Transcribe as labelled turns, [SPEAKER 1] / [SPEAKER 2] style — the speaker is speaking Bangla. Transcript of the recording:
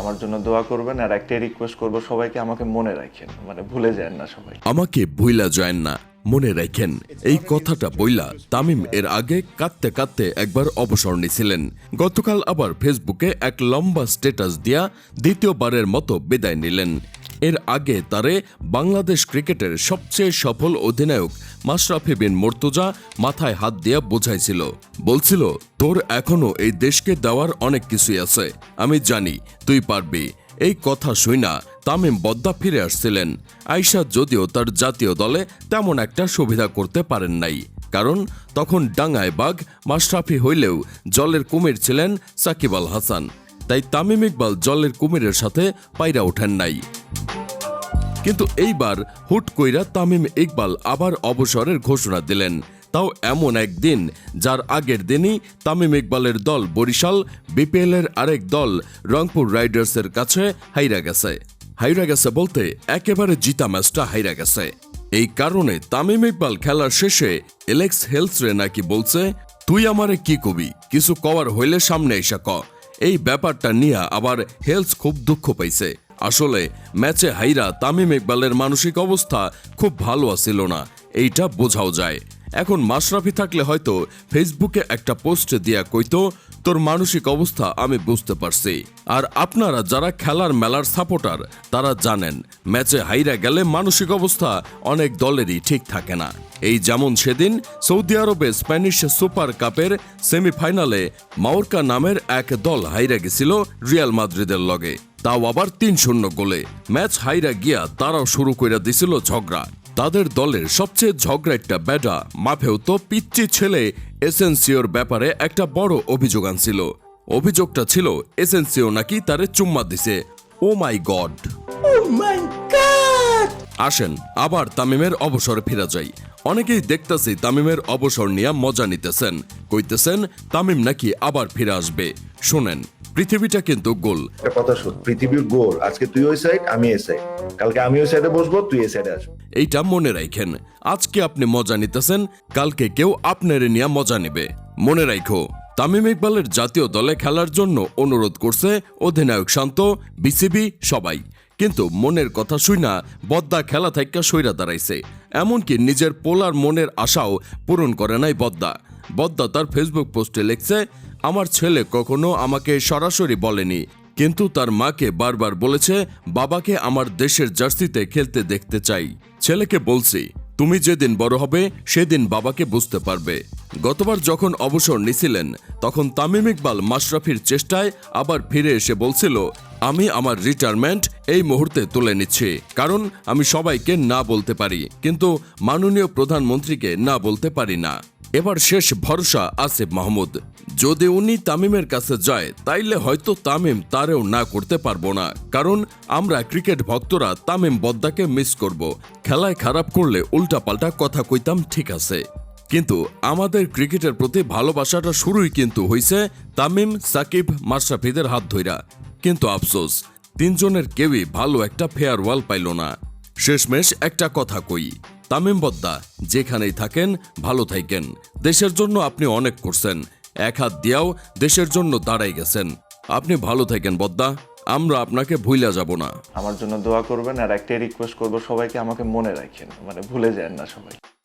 [SPEAKER 1] আমার জন্য দোয়া করবেন আর একটাই রিকোয়েস্ট করব, সবাইকে আমাকে মনে রাখেন। মানে ভুলে যান না সবাই।
[SPEAKER 2] আমাকে ভুইলা যায় না, মনে রাখেন। এই কথাটা বইলা তামিম এর আগে কাঁদতে কাঁদতে একবার অবসর নিছিলেন। গতকাল আবার ফেসবুকে এক লম্বা স্ট্যাটাস দিয়া দ্বিতীয়বারের মতো বিদায় নিলেন। এর আগে তারে বাংলাদেশ ক্রিকেটের সবচেয়ে সফল অধিনায়ক মাশরাফি বিন মর্তুজা মাথায় হাত দিয়া বোঝাইছিল। বলছিল, তোর এখনও এই দেশকে দেওয়ার অনেক কিছুই আছে। আমি জানি, তুই পারবি। এই কথা শুই না। তামিম বদ্দা ফিরে আসছিলেন। আইসা যদিও তার জাতীয় দলে তেমন একটা সুবিধা করতে পারেন নাই। কারণ তখন ডাঙ্গায় বাঘ, মাশরাফি হইলেও জলের কুমির ছিলেন সাকিব আল হাসান। তাই তামিম ইকবাল জলের কুমিরের সাথে পায়রা ওঠেন নাই। কিন্তু এইবার হুট কইরা তামিম ইকবাল আবার অবসরের ঘোষণা দিলেন। তাও এমন একদিন, যার আগের দিনই তামিম ইকবালের দল বরিশাল, বিপিএল এর আরেক দল রংপুর রাইডার্সের কাছে হাইরা গেছে। হাইরা গেছে বলতে একেবারে জিতা ম্যাচটা হাইরা গেছে। এই কারণে তামিম ইকবাল খেলার শেষে এলেক্স হেলসরে নাকি বলছে, তুই আমারে কি কবি? কিছু কওয়ার হইলে সামনে এসে ক। এই ব্যাপারটা নিয়ে আবার হেলস খুব দুঃখ পাইছে। আসলে ম্যাচে হাইরা তামিম ইকবালের মানসিক অবস্থা খুব ভালো আছিল না, এইটা বোঝাও যায়। এখন মাশরাফি থাকলে হয়তো ফেসবুকে একটা পোস্ট দিয়া কইতো, তোর মানসিক অবস্থা আমি বুঝতে পারছি। আর আপনারা যারা খেলার মেলার সাপোর্টার, তারা জানেন, ম্যাচে হাইরা গেলে মানসিক অবস্থা অনেক দলেরই ঠিক থাকে না। এই যেমন সেদিন সৌদি আরবে স্প্যানিশ সুপার কাপের সেমিফাইনালে মাওরকা নামের এক দল হাইরা গেছিল রিয়াল মাদ্রিদের লগে। তাও আবার তিন শূন্য গোলে। ম্যাচ হাইরা গিয়া তারাও শুরু কইরা দিছিল ঝগড়া। তাদের দলের সবচেয়ে ঝগড়া একটা ব্যাডা মাফেও তো পিচ্চি ছেলে এসেন্সিওর ব্যাপারে একটা বড় অভিযোগ আনছিল। অভিযোগটা ছিল এসেন্সিও নাকি তারে চুম্মা দিছে। Oh my god! আসেন আবার তামিমের অবসরে ফিরা যাই। অনেকেই দেখতেছি তামিমের অবসর নিয়ে মজা নিতেছেন। কইতেছেন তামিম নাকি আবার ফিরে আসবে। শোনেন পৃথিবীটা কিন্তু গোল।
[SPEAKER 3] কথা শোন পৃথিবীর গোল। আজকে তুই ওই সাইড আমি এই সাইড কালকে আমি ওই সাইডে বসবো তুই এই সাইডে আসবি।
[SPEAKER 2] এইটা মনে রাখেন আজকে আপনি মজা নিতেছেন কালকে কেউ আপনার নিয়ে মজা নেবে। মনে রাখো তামিম ইকবালের জাতীয় দলে খেলার জন্য অনুরোধ করছে অধিনায়ক শান্ত বিসিবি সবাই। কিন্তু মনের কথা শুই না বদ্দা খেলা থাইকা সৈরা দাঁড়াইছে। এমনকি নিজের পোলার মনের আশাও পূরণ করে নাই বদ্দা। বদ্দা তার ফেসবুক পোস্টে লিখছে, আমার ছেলে কখনো আমাকে সরাসরি বলেনি, কিন্তু তার মাকে বারবার বলেছে, বাবাকে আমার দেশের জার্সিতে খেলতে দেখতে চাই। ছেলেকে বলছি তুমি যেদিন বড় হবে, সেদিন বাবাকে বুঝতে পারবে। গতবার যখন অবসর নিছিলেন, তখন তামিম ইকবাল মাশরাফির চেষ্টায় আবার ফিরে এসে বলছিল, আমি আমার রিটায়ারমেন্ট এই মুহূর্তে তুলে নিচ্ছি। কারণ আমি সবাইকে না বলতে পারি, কিন্তু মাননীয় প্রধানমন্ত্রীকে না বলতে পারি না। এবার শেষ ভরসা আসিফ মাহমুদ। যদি উনি তামিমের কাছে যায়, তাইলে হয়তো তামিম তারেও না করতে পারব না। কারণ আমরা ক্রিকেট ভক্তরা তামিম বদ্দাকে মিস করব। খেলায় খারাপ করলে উল্টাপাল্টা কথা কইতাম ঠিক আছে। কিন্তু আমাদের ক্রিকেটের প্রতি ভালোবাসাটা শুরুই কিন্তু হইছে তামিম, সাকিব, মাশরাফিদের হাত ধইরা। কিন্তু আফসোস, তিনজনের কেউই ভালো একটা ফেয়ারওয়াল পাইল না। শেষমেশ একটা কথা কই, তামিম বদ্দা, যেখানেই থাকেন, ভালো থাকেন দেশের জন্য আপনি অনেক করছেন। এক হাত দিয়াও দেশের জন্য দাঁড়াই গেছেন। আপনি ভালো থাকেন, বদ্দা। আমরা আপনাকে ভুইলা যাব না।
[SPEAKER 1] আমার জন্য দোয়া করবেন, আর একটাই রিকোয়েস্ট করব, সবাইকে আমাকে মনে রাখেন। মানে ভুলে যান না সবাই।